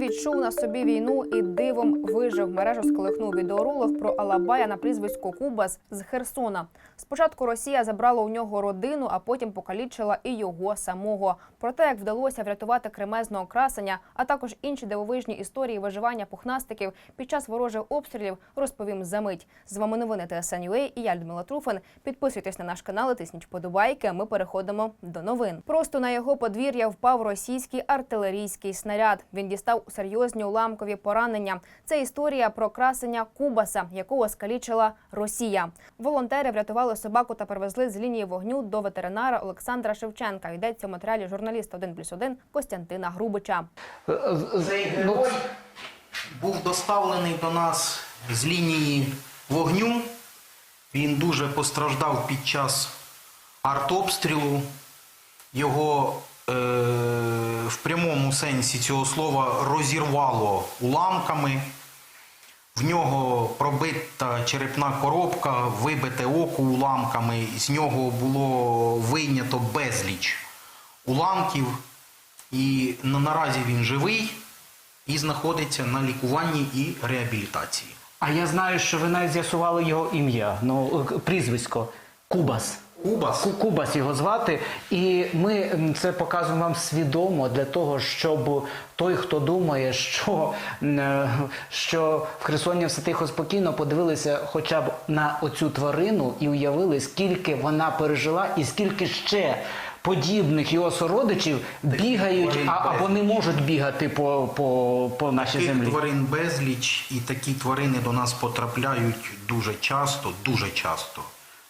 відчув на собі війну і дивом вижив. Мережу сколихнув відеоролик про Алабая на прізвисько Кубас з Херсона. Спочатку Росія забрала у нього родину, а потім покалічила і його самого. Про те, як вдалося врятувати кремезного красення, а також інші дивовижні історії виживання пухнастиків під час ворожих обстрілів, розповім за мить. З вами новини ТСНЮА і я Людмила Труфан. Підписуйтесь на наш канал, і тисніть вподобайки. а Ми переходимо до новин. Просто на його подвір'я впав російський артилерійський снаряд. Він дістав серйозні уламкові поранення. Це історія про красення Кубаса, якого скалічила Росія. Волонтери врятували собаку та перевезли з лінії вогню до ветеринара Олександра Шевченка. Йдеться в матеріалі журналіста 1 плюс 1 Костянтина Грубича. Цей Ну, герой був доставлений до нас з лінії вогню. Він дуже постраждав під час артобстрілу. Його е, в прямому сенсі цього слова розірвало уламками. В нього пробита черепна коробка, вибите око уламками. З нього було вийнято безліч уламків. І наразі він живий і знаходиться на лікуванні і реабілітації. А я знаю, що ви навіть з'ясували його ім'я, ну е, прізвисько Кубас. Кубас Кубас його звати, і ми це показуємо вам свідомо для того, щоб той, хто думає, що, е, що в Херсоні все тихо спокійно, подивилися хоча б на оцю тварину і уявили, скільки вона пережила, і скільки ще подібних його сородичів бігають, а, або не можуть бігати по, по, по нашій таких землі. тварин безліч, і такі тварини до нас потрапляють дуже часто, дуже часто.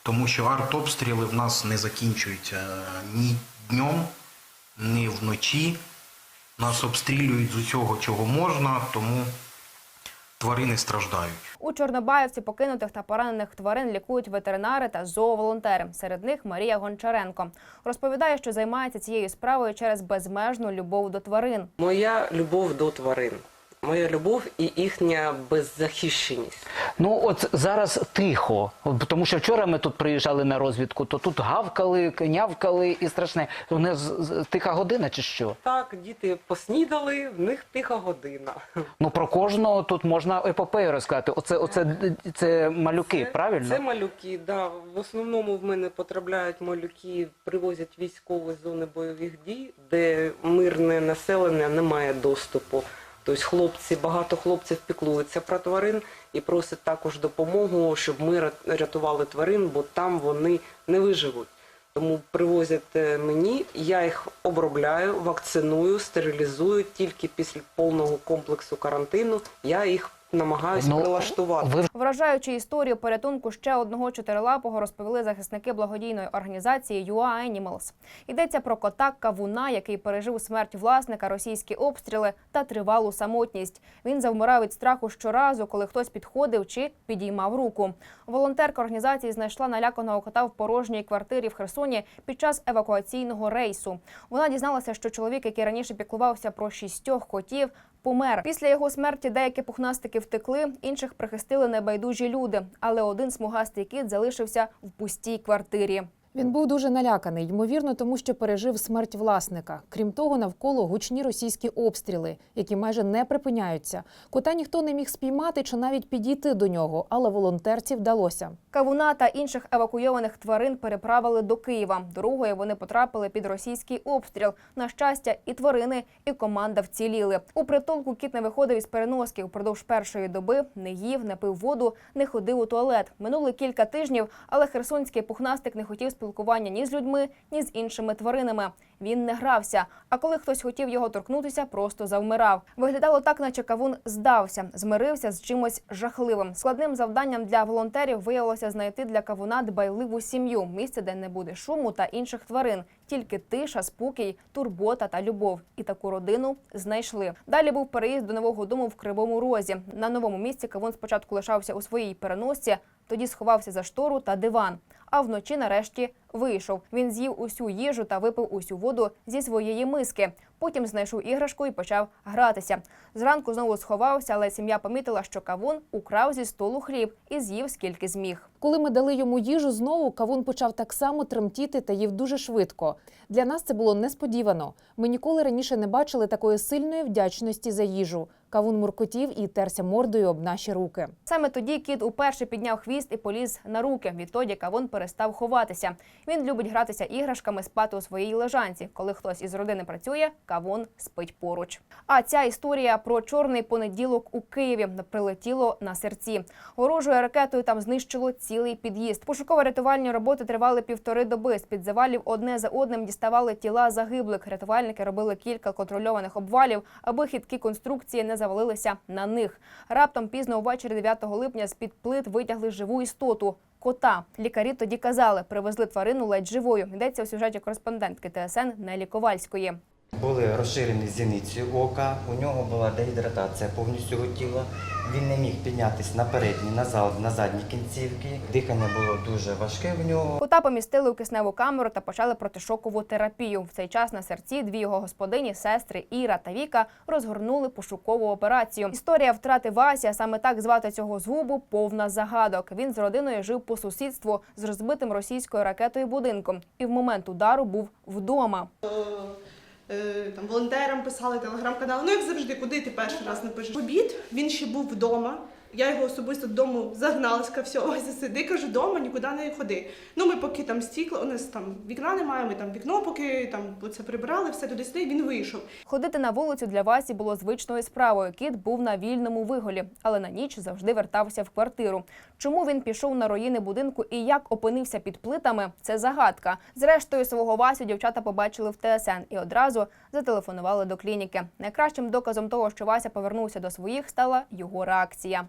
Тому що артобстріли в нас не закінчуються ні днем, ні вночі. Нас обстрілюють з усього, чого можна, тому тварини страждають. У Чорнобаївці покинутих та поранених тварин лікують ветеринари та зооволонтери. Серед них Марія Гончаренко розповідає, що займається цією справою через безмежну любов до тварин. Моя любов до тварин, моя любов і їхня беззахищеність. Ну от зараз тихо, тому що вчора ми тут приїжджали на розвідку, то тут гавкали, нявкали і страшне. У з- тиха година чи що? Так, діти поснідали, в них тиха година. Ну про кожного тут можна епопею розказати. Оце, оце це малюки, правильно? Це малюки, да. В основному в мене потрапляють малюки, привозять військові з зони бойових дій, де мирне населення не має доступу. Тобто хлопці, багато хлопців піклуються про тварин і просить також допомогу, щоб ми рятували тварин, бо там вони не виживуть. Тому привозять е, мені, я їх обробляю, вакциную, стерилізую. Тільки після повного комплексу карантину я їх намагаюся Ну, прилаштувати. ви Вражаючи історію порятунку ще одного чотирилапого, розповіли захисники благодійної організації UA Animals. Йдеться про кота Кавуна, який пережив смерть власника, російські обстріли та тривалу самотність. Він завмирав від страху щоразу, коли хтось підходив чи підіймав руку. Волонтерка організації знайшла наляканого кота в порожній квартирі в Херсоні під час евакуаційного рейсу. Вона дізналася, що чоловік, який раніше піклувався про шістьох котів, помер. Після його смерті деякі пухнастики втекли, інших прихистили небайдужі люди. Але один смугастий кіт залишився в пустій квартирі. Він був дуже наляканий, ймовірно, тому що пережив смерть власника. Крім того, навколо гучні російські обстріли, які майже не припиняються. Кота ніхто не міг спіймати чи навіть підійти до нього, але волонтерці вдалося. Кавуна та інших евакуйованих тварин переправили до Києва. Дорогою вони потрапили під російський обстріл. На щастя, і тварини, і команда вціліли. У притулку кіт не виходив із переноски. Упродовж першої доби не їв, не пив воду, не ходив у туалет. Минули кілька тижнів, але херсонський пухнастик не хотів спілкування ні з людьми, ні з іншими тваринами. Він не грався. А коли хтось хотів його торкнутися, просто завмирав. Виглядало так, наче кавун здався, змирився з чимось жахливим. Складним завданням для волонтерів виявилося знайти для кавуна дбайливу сім'ю, місце, де не буде шуму та інших тварин, тільки тиша, спокій, турбота та любов. І таку родину знайшли. Далі був переїзд до нового дому в Кривому Розі. На новому місці кавун спочатку лишався у своїй переносці, тоді сховався за штору та диван. А вночі нарешті вийшов. Він з'їв усю їжу та випив усю воду зі своєї миски. Потім знайшов іграшку і почав гратися. Зранку знову сховався, але сім'я помітила, що кавун украв зі столу хліб і з'їв скільки зміг. Коли ми дали йому їжу знову, кавун почав так само тремтіти та їв дуже швидко. Для нас це було несподівано. Ми ніколи раніше не бачили такої сильної вдячності за їжу. Кавун муркотів і терся мордою об наші руки. Саме тоді кіт уперше підняв хвіст і поліз на руки. Відтоді кавун перестав ховатися. Він любить гратися іграшками, спати у своїй лежанці. Коли хтось із родини працює, кавун спить поруч. А ця історія про чорний понеділок у Києві прилетіло на серці. Ворожою ракетою там знищило цілий під'їзд. Пошуково-рятувальні роботи тривали півтори доби. З під завалів одне за одним діставали тіла загиблих. Рятувальники робили кілька контрольованих обвалів, аби хиткі конструкції не завалилися на них. Раптом пізно увечері 9 липня з під плит витягли живу істоту. Кота лікарі тоді казали, привезли тварину ледь живою. Йдеться у сюжеті кореспондентки ТСН Нелі Ковальської. Були розширені зіниці ока, у нього була дегідратація повністю його тіла. Він не міг піднятися на передні, на, зад- на задні кінцівки. Дихання було дуже важке в нього. Кота помістили у кисневу камеру та почали протишокову терапію. В цей час на серці дві його господині, сестри Іра та Віка, розгорнули пошукову операцію. Історія втрати Васі, а саме так звати цього згубу, повна загадок. Він з родиною жив по сусідству з розбитим російською ракетою будинком і в момент удару був вдома. Е, Там волонтерам писали телеграм-канал. Ну як завжди, куди ти перший раз напишеш? В Обід він ще був вдома. Я його особисто додому загнала, сказала, все, ось сиди, кажу, вдома, нікуди не ходи. Ну ми поки там стікла, у нас там вікна немає, ми там вікно поки там це прибрали, все туди сюди, він вийшов. Ходити на вулицю для Васі було звичною справою. Кіт був на вільному виголі, але на ніч завжди вертався в квартиру. Чому він пішов на руїни будинку і як опинився під плитами? Це загадка. Зрештою, свого Васю дівчата побачили в ТСН і одразу зателефонували до клініки. Найкращим доказом того, що Вася повернувся до своїх, стала його реакція.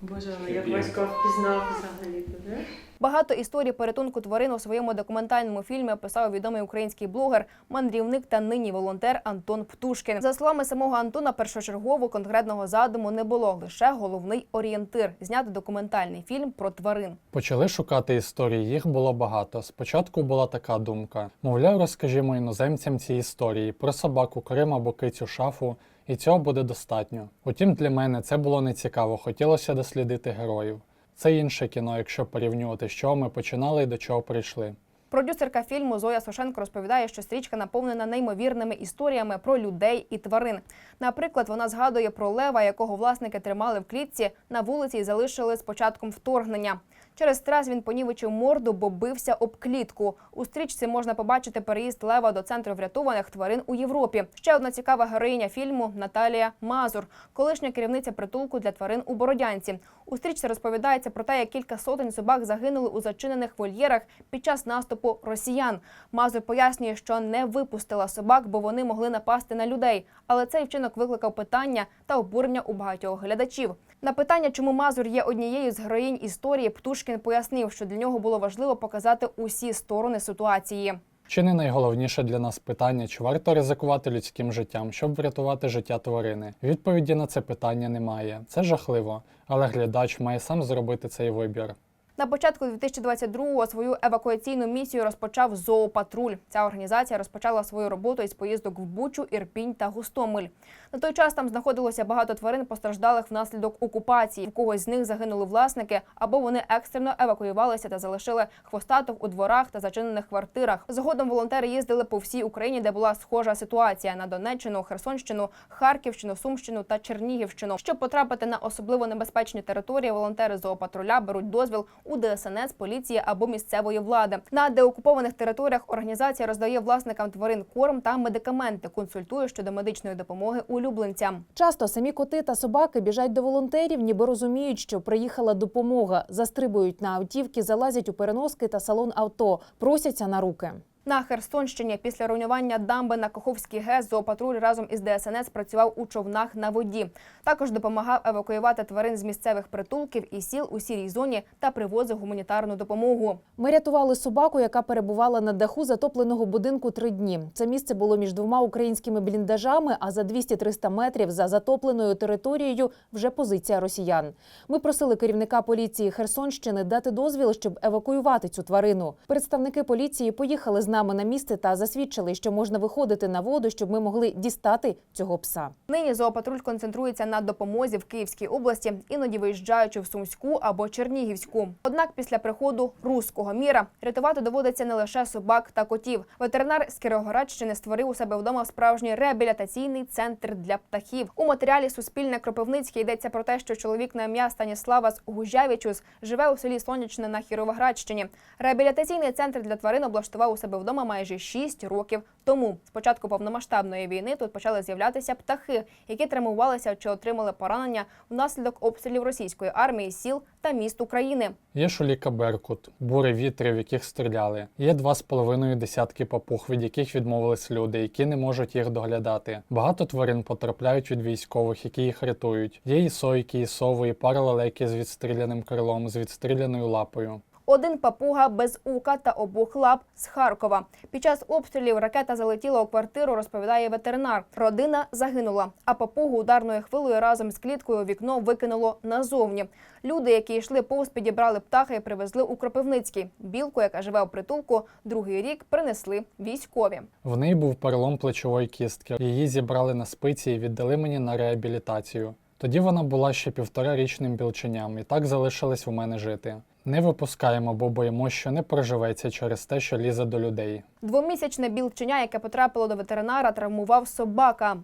Боже, але як батько впізнав взагалі тебе. Багато історій порятунку тварин у своєму документальному фільмі описав відомий український блогер, мандрівник та нині волонтер Антон Птушкін. За словами самого Антона, першочергово конкретного задуму не було лише головний орієнтир зняти документальний фільм про тварин. Почали шукати історії, їх було багато. Спочатку була така думка: мовляв, розкажімо іноземцям ці історії про собаку Крим або кицю шафу, і цього буде достатньо. Утім, для мене це було нецікаво, хотілося дослідити героїв. Це інше кіно, якщо порівнювати, з чого ми починали і до чого прийшли. Продюсерка фільму Зоя Сушенко розповідає, що стрічка наповнена неймовірними історіями про людей і тварин. Наприклад, вона згадує про лева, якого власники тримали в клітці на вулиці і залишили з початком вторгнення. Через стрес він понівечив морду, бо бився об клітку. У стрічці можна побачити переїзд лева до центру врятованих тварин у Європі. Ще одна цікава героїня фільму Наталія Мазур, колишня керівниця притулку для тварин у Бородянці. У стрічці розповідається про те, як кілька сотень собак загинули у зачинених вольєрах під час наступу росіян. Мазур пояснює, що не випустила собак, бо вони могли напасти на людей. Але цей вчинок викликав питання та обурення у багатьох глядачів. На питання, чому Мазур є однією з героїнь історії, Птушкін пояснив, що для нього було важливо показати усі сторони ситуації. Чи не найголовніше для нас питання, чи варто ризикувати людським життям, щоб врятувати життя тварини? Відповіді на це питання немає. Це жахливо, але глядач має сам зробити цей вибір. На початку 2022-го свою евакуаційну місію розпочав зоопатруль. Ця організація розпочала свою роботу із поїздок в Бучу, Ірпінь та Гостомель. На той час там знаходилося багато тварин, постраждалих внаслідок окупації. В когось з них загинули власники, або вони екстрено евакуювалися та залишили хвостатих у дворах та зачинених квартирах. Згодом волонтери їздили по всій Україні, де була схожа ситуація на Донеччину, Херсонщину, Харківщину, Сумщину та Чернігівщину. Щоб потрапити на особливо небезпечні території, волонтери зоопатруля беруть дозвіл у ДСНС, поліції або місцевої влади. На деокупованих територіях організація роздає власникам тварин корм та медикаменти, консультує щодо медичної допомоги улюбленцям. Часто самі коти та собаки біжать до волонтерів, ніби розуміють, що приїхала допомога. Застрибують на автівки, залазять у переноски та салон авто, просяться на руки. На Херсонщині після руйнування дамби на Каховський ГЕС зоопатруль разом із ДСНС працював у човнах на воді. Також допомагав евакуювати тварин з місцевих притулків і сіл у сірій зоні та привозив гуманітарну допомогу. Ми рятували собаку, яка перебувала на даху затопленого будинку три дні. Це місце було між двома українськими бліндажами, а за 200-300 метрів за затопленою територією вже позиція росіян. Ми просили керівника поліції Херсонщини дати дозвіл, щоб евакуювати цю тварину. Представники поліції поїхали з нами нами на місце та засвідчили, що можна виходити на воду, щоб ми могли дістати цього пса. Нині зоопатруль концентрується на допомозі в Київській області, іноді виїжджаючи в Сумську або Чернігівську. Однак після приходу руського міра рятувати доводиться не лише собак та котів. Ветеринар з Кіровоградщини створив у себе вдома справжній реабілітаційний центр для птахів. У матеріалі Суспільне Кропивницьке йдеться про те, що чоловік на ім'я Станіславас Гужавічус живе у селі Сонячне на Кіровоградщині. Реабілітаційний центр для тварин облаштував у себе вдома майже 6 років тому. З початку повномасштабної війни тут почали з'являтися птахи, які травмувалися чи отримали поранення внаслідок обстрілів російської армії сіл та міст України. Є шуліка Беркут, бури вітри, в яких стріляли. Є два з половиною десятки папуг, від яких відмовились люди, які не можуть їх доглядати. Багато тварин потрапляють від військових, які їх рятують. Є і сойки, і сови, і пара лелеки з відстріляним крилом, з відстріляною лапою. Один папуга без ука та обох лап з Харкова. Під час обстрілів ракета залетіла у квартиру, розповідає ветеринар. Родина загинула, а папугу ударною хвилею разом з кліткою вікно викинуло назовні. Люди, які йшли повз, підібрали птаха і привезли у Кропивницький. Білку, яка живе у притулку, другий рік принесли військові. В неї був перелом плечової кістки. Її зібрали на спиці і віддали мені на реабілітацію. Тоді вона була ще півторарічним білченям і так залишилась у мене жити. Не випускаємо, бо боїмо, що не проживеться через те, що лізе до людей. Двомісячне білченя, яке потрапило до ветеринара, травмував собака.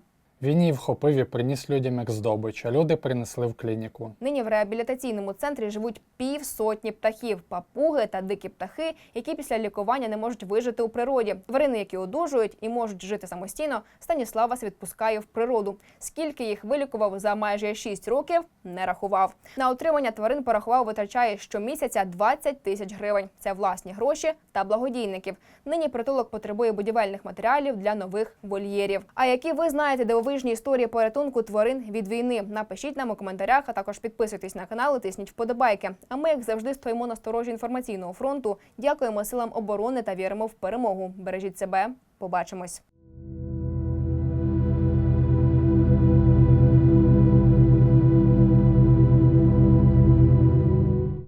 Він її вхопив і приніс людям як здобич, а люди принесли в клініку. Нині в реабілітаційному центрі живуть півсотні птахів, папуги та дикі птахи, які після лікування не можуть вижити у природі. Тварини, які одужують і можуть жити самостійно, Станіславас відпускає в природу. Скільки їх вилікував за майже 6 років, не рахував. На утримання тварин порахував, витрачає щомісяця 20 тисяч гривень. Це власні гроші та благодійників. Нині притулок потребує будівельних матеріалів для нових вольєрів. А які ви знаєте дивовижні історії порятунку тварин від війни? Напишіть нам у коментарях, а також підписуйтесь на канал і тисніть вподобайки. А ми, як завжди, стоїмо на сторожі інформаційного фронту. Дякуємо силам оборони та віримо в перемогу. Бережіть себе. Побачимось.